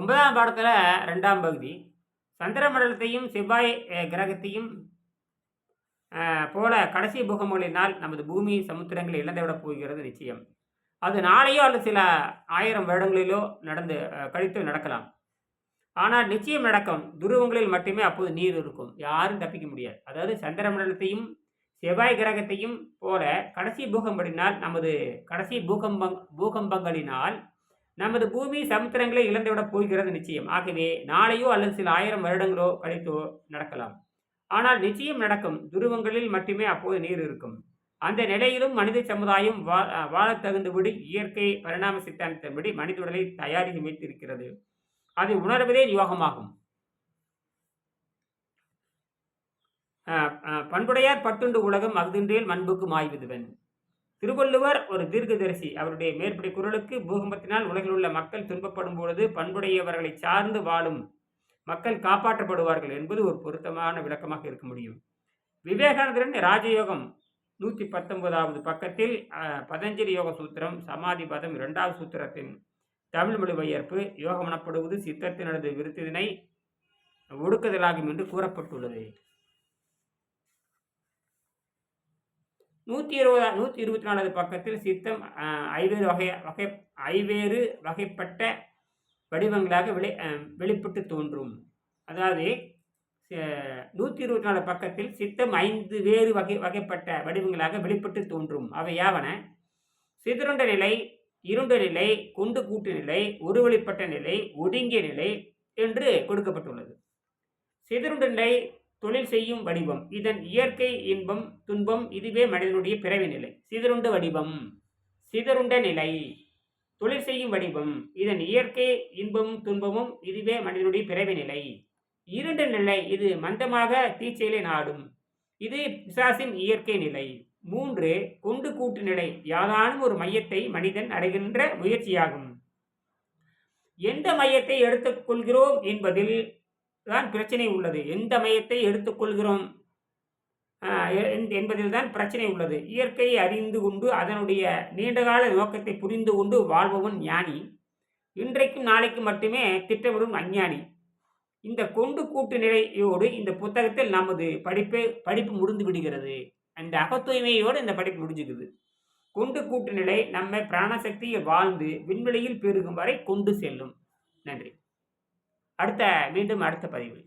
ஒன்பதாம் பாடத்தில் ரெண்டாம் பகுதி. சந்திர மண்டலத்தையும் செவ்வாய் கிரகத்தையும் போல கடைசி பூகம்பங்களினால் நமது பூமி சமுத்திரங்களை இழந்துவிடப் போகிறது நிச்சயம். அது நாளையோ அல்லது சில ஆயிரம் வருடங்களிலோ நடந்து கழித்து நடக்கலாம். ஆனால் நிச்சயம் நடக்கும். துருவங்களில் மட்டுமே அப்போது நீர் இருக்கும். யாரும் தப்பிக்க முடியாது. அதாவது சந்திர மண்டலத்தையும் செவ்வாய் கிரகத்தையும் போல கடைசி பூகம்படினால் நமது கடைசி பூகம்பங் பூகம்பங்களினால் நமது பூமி சமுத்திரங்களை இழந்துவிடப் போகிறது நிச்சயம். ஆகவே நாளையோ அல்லது சில ஆயிரம் வருடங்களோ கழித்தோ நடக்கலாம். ஆனால் நிச்சயம் நடக்கும். துருவங்களில் மட்டுமே அப்போது நீர் இருக்கும். அந்த நிலையிலும் மனித சமுதாயம் வா வாழத் தகுந்தபடி இயற்கை பரிணாம சித்தாந்தத்தின்படி மனித உடலை தயாரித்து வைத்திருக்கிறது. அதை உணர்வதே யோகமாகும். பண்புடையார் பட்டுண்டு உலகம் அகுதின்றேல் மண்புக்கு மாய்விதுவன். திருவள்ளுவர் ஒரு தீர்க்கதரிசி. அவருடைய மேற்படி குரலுக்கு பூகம்பத்தினால் உலகில் உள்ள மக்கள் துன்பப்படும் பொழுது பண்புடையவர்களை சார்ந்து வாழும் மக்கள் காப்பாற்றப்படுவார்கள் என்பது ஒரு பொருத்தமான விளக்கமாக இருக்க முடியும். விவேகானந்தரின் ராஜயோகம் நூற்றி பத்தொன்பதாவது பக்கத்தில் பதஞ்சலி யோக சூத்திரம் சமாதி பதம் இரண்டாவது சூத்திரத்தின் தமிழ் மொழிபெயர்ப்பு யோகம் எனப்படுவது சித்தத்தினது விருத்தினை ஒடுக்குதலாகும் என்று கூறப்பட்டுள்ளது. நூற்றி இருபது நூற்றி இருபத்தி நாலாவது பக்கத்தில் சித்தம் ஐவேறு வகை வகை ஐவேறு வகைப்பட்ட வடிவங்களாக வெளி வெளிப்பட்டு தோன்றும். அதாவது நூற்றி இருபத்தி நாலு பக்கத்தில் சித்தம் ஐந்து வேறு வகை வகைப்பட்ட வடிவங்களாக வெளிப்பட்டு தோன்றும். அவை யாவன? சிதறுண்ட நிலை இருண்ட நிலை கொண்டு கூட்டு நிலை ஒருவழிப்பட்ட நிலை ஒடுங்கிய நிலை என்று கொடுக்கப்பட்டுள்ளது. சிதறுண்ட நிலை தொழில் செய்யும் வடிவம். இதன் இயற்கை இன்பம் துன்பம் இதுவே மனிதனுடைய பிறவி நிலை. சிதறுண்ட வடிவம். சிதறுண்ட நிலை. தொழில் செய்யும் வடிவம். இதன் இயற்கை இன்பமும் துன்பமும் இதுவே மனிதனுடைய பிறவி நிலை. இருண்ட நிலை. இது மந்தமாக தீச்செயலை நாடும். இது பிசாசின் இயற்கை நிலை. மூன்று கொண்டு கூட்டு நிலை. யாதானும் ஒரு மையத்தை மனிதன் அடைகின்ற முயற்சியாகும். எந்த மையத்தை எடுத்துக்கொள்கிறோம் என்பதில் தான் பிரச்சனை உள்ளது. எந்த மையத்தை எடுத்துக்கொள்கிறோம்? என்பதில் தான் பிரச்சனை உள்ளது. இயற்கையை அறிந்து கொண்டு அதனுடைய நீண்டகால நோக்கத்தை புரிந்து கொண்டு வாழ்பவன் ஞானி. இன்றைக்கும் நாளைக்கு மட்டுமே திட்டமிடும் அஞ்ஞானி. இந்த கொண்டு கூட்டு நிலையோடு இந்த புத்தகத்தில் நமது படிப்பு படிப்பு முடிந்து விடுகிறது. அந்த அகத்தூய்மையோடு இந்த படிப்பு முடிஞ்சுக்குது. கொண்டு கூட்டு நிலை நம்மை பிராணசக்தியை வாழ்ந்து விண்வெளியில் பெருகும் வரை கொண்டு செல்லும். நன்றி. அடுத்த மீண்டும் அடுத்த பதிவு